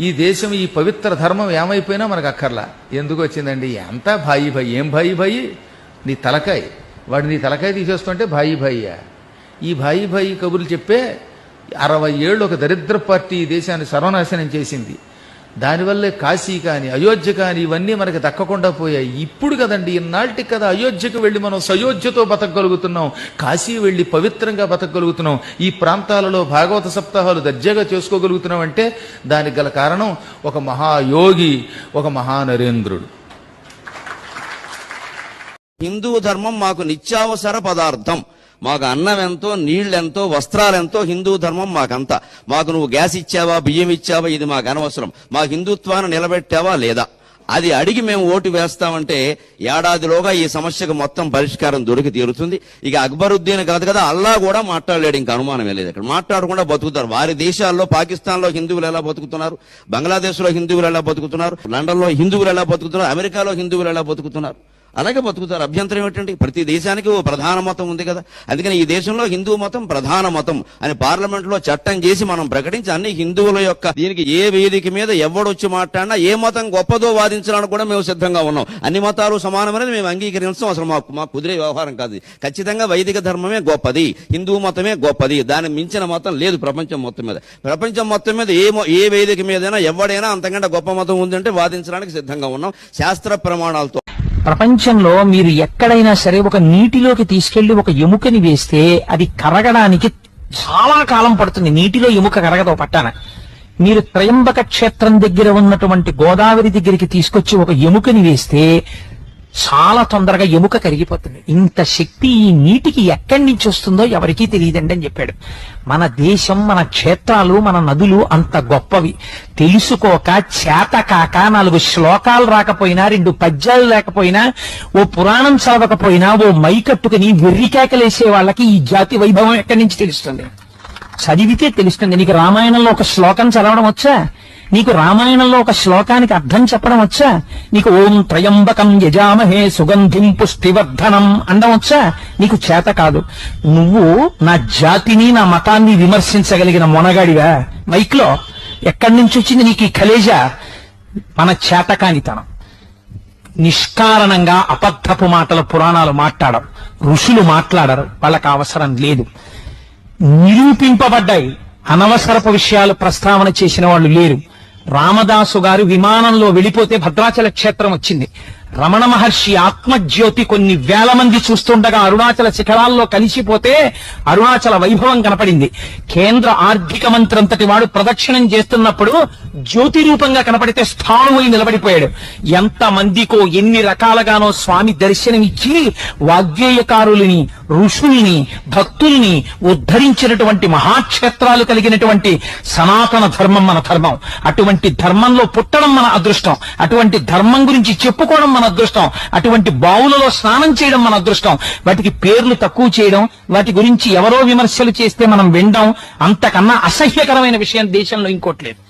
ఈ దేశం ఈ పవిత్ర ధర్మం ఏమైపోయినా మనకు అక్కర్లా. ఎందుకు వచ్చిందండి? ఎంత భాయి భాయి ఏం భాయి భాయి? నీ తలకాయ. వాడు నీ తలకాయ తీసేస్తుంటే భాయి భాయ్యా ఈ భాయి భాయి కబుర్లు చెప్పే అరవై ఏళ్ళు ఒక దరిద్ర పార్టీ ఈ దేశాన్ని సర్వనాశనం చేసింది. దానివల్లే కాశీ కానీ అయోధ్య కానీ ఇవన్నీ మనకి దక్కకుండా పోయాయి. ఇప్పుడు కదండి ఇన్నాళ్ళకి కదా అయోధ్యకు వెళ్ళి మనం సయోధ్యతో బతకగలుగుతున్నాం. కాశీ వెళ్ళి పవిత్రంగా బతకగలుగుతున్నాం. ఈ ప్రాంతాలలో భాగవత సప్తాహాలు దర్జాగా చేసుకోగలుగుతున్నాం అంటే దానికి గల కారణం ఒక మహాయోగి ఒక మహానరేంద్రుడు. హిందూ ధర్మం మాకు నిత్యావసర పదార్థం. మాకు అన్నం ఎంతో నీళ్ళెంతో వస్త్రాలెంతో హిందూ ధర్మం మాకంత. మాకు నువ్వు గ్యాస్ ఇచ్చావా బియ్యం ఇచ్చావా ఇది మాకు అనవసరం. మా హిందుత్వాన్ని నిలబెట్టావా లేదా? అది అడిగి మేము ఓటు వేస్తామంటే ఏడాదిలోగా ఈ సమస్యకు మొత్తం పరిష్కారం దొరికి తీరుతుంది. ఇక అక్బరుద్దీన్ కాదు కదా అల్లా కూడా మాట్లాడలేడు ఇంకా అనుమానమే లేదు ఇక్కడ. మాట్లాడకుండా బతుకుతారు. వారి దేశాల్లో పాకిస్తాన్లో హిందువులు ఎలా బతుకుతున్నారు? బంగ్లాదేశ్లో హిందువులు ఎలా బతుకుతున్నారు? లండన్లో హిందువులు ఎలా బతుకుతున్నారు? అమెరికాలో హిందువులు ఎలా బతుకుతున్నారు? అలాగే బతుకుతారు. అభ్యంతరం ఏమిటండి? ప్రతి దేశానికి ఓ ప్రధాన మతం ఉంది కదా. అందుకని ఈ దేశంలో హిందూ మతం ప్రధాన మతం. అని పార్లమెంట్లో చట్టం చేసి మనం ప్రకటించి అన్ని హిందువుల యొక్క దీనికి ఏ వేదిక మీద ఎవడొచ్చి మాట్లాడినా ఏ మతం గొప్పదో వాదించడానికి కూడా మేము సిద్ధంగా ఉన్నాం. అన్ని మతాలు సమానమనేది మేము అంగీకరించడం అసలు మాకు మా కుదిరే వ్యవహారం కాదు ఖచ్చితంగా వైదిక ధర్మమే గొప్పది. హిందూ మతమే గొప్పది. దాన్ని మించిన మతం లేదు ప్రపంచం మొత్తం మీద. ప్రపంచం మొత్తం మీద ఏ ఏ వేదిక మీదైనా ఎవడైనా అంతకంటే గొప్ప మతం ఉందంటే వాదించడానికి సిద్ధంగా ఉన్నాం. శాస్త్ర ప్రమాణాలతో ప్రపంచంలో మీరు ఎక్కడైనా సరే ఒక నీటిలోకి తీసుకెళ్ళి ఒక ఎముకని వేస్తే అది కరగడానికి చాలా కాలం పడుతుంది. నీటిలో ఎముక కరగదు పట్టాన. మీరు త్రయంబక క్షేత్రం దగ్గర ఉన్నటువంటి గోదావరి దగ్గరికి తీసుకొచ్చి ఒక ఎముకని వేస్తే చాలా తొందరగా ఎముక కరిగిపోతుంది. ఇంత శక్తి ఈ నీటికి ఎక్కడి నుంచి వస్తుందో ఎవరికీ తెలియదండి అని చెప్పాడు. మన దేశం మన క్షేత్రాలు మన నదులు అంత గొప్పవి. తెలుసుకోక చేత కాక నాలుగు శ్లోకాలు రాకపోయినా రెండు పద్యాలు లేకపోయినా ఓ పురాణం చదవకపోయినా ఓ మైకట్టుకుని వెర్రికేకలేసే వాళ్ళకి ఈ జాతి వైభవం ఎక్కడి నుంచి తెలుస్తుంది? చదివితే తెలుస్తుంది. నీకు రామాయణంలో ఒక శ్లోకం చదవడం వచ్చా? నీకు రామాయణంలో ఒక శ్లోకానికి అర్థం చెప్పడం వచ్చా? నీకు ఓం త్రయంబకం యజామహే సుగంధిం పుష్టివర్ధనం అండం వచ్చా? నీకు చేత కాదు. నువ్వు నా జాతిని నా మతాన్ని విమర్శించగలిగిన మొనగాడివా? మైక్లో ఎక్కడి నుంచి వచ్చింది నీకు ఈ కలేజ? మన చేతకానితనం. నిష్కారణంగా అబద్ధపు మాటల పురాణాలు మాట్లాడరు. ఋషులు మాట్లాడరు. వాళ్ళకి అవసరం లేదు. నిరూపింపబడ్డాయి. అనవసరపు విషయాలు ప్రస్తావన చేసిన వాళ్ళు లేరు. రామదాసు గారు విమానంలో వెళ్ళిపోతే భద్రాచల క్షేత్రం వచ్చింది. రమణ మహర్షి ఆత్మజ్యోతి కొన్ని వేల మంది చూస్తుండగా అరుణాచల శిఖరాల్లో కలిసిపోతే అరుణాచల వైభవం కనపడింది. కేంద్ర ఆర్థిక మంత్రి అంతటి వాడు ప్రదక్షిణం చేస్తున్నప్పుడు జ్యోతి రూపంగా కనపడితే స్థాణువై నిలబడిపోయాడు. ఎంత మందికో ఎన్ని రకాలుగానో స్వామి దర్శనమిచ్చి వాగ్గేయకారులని ఋషుల్ని భక్తుల్ని ఉద్ధరించినటువంటి మహాక్షేత్రాలు కలిగినటువంటి సనాతన ధర్మం మన ధర్మం. అటువంటి ధర్మంలో పుట్టడం మన అదృష్టం. అటువంటి ధర్మం గురించి చెప్పుకోవడం మన అదృష్టం. అటువంటి బావులలో స్నానం చేయడం మన అదృష్టం. వాటికి పేర్లు తక్కువ చేయడం వాటి గురించి ఎవరో విమర్శలు చేస్తే మనం వినడం అంతకన్నా అసహ్యకరమైన విషయం దేశంలో ఇంకోట్లేదు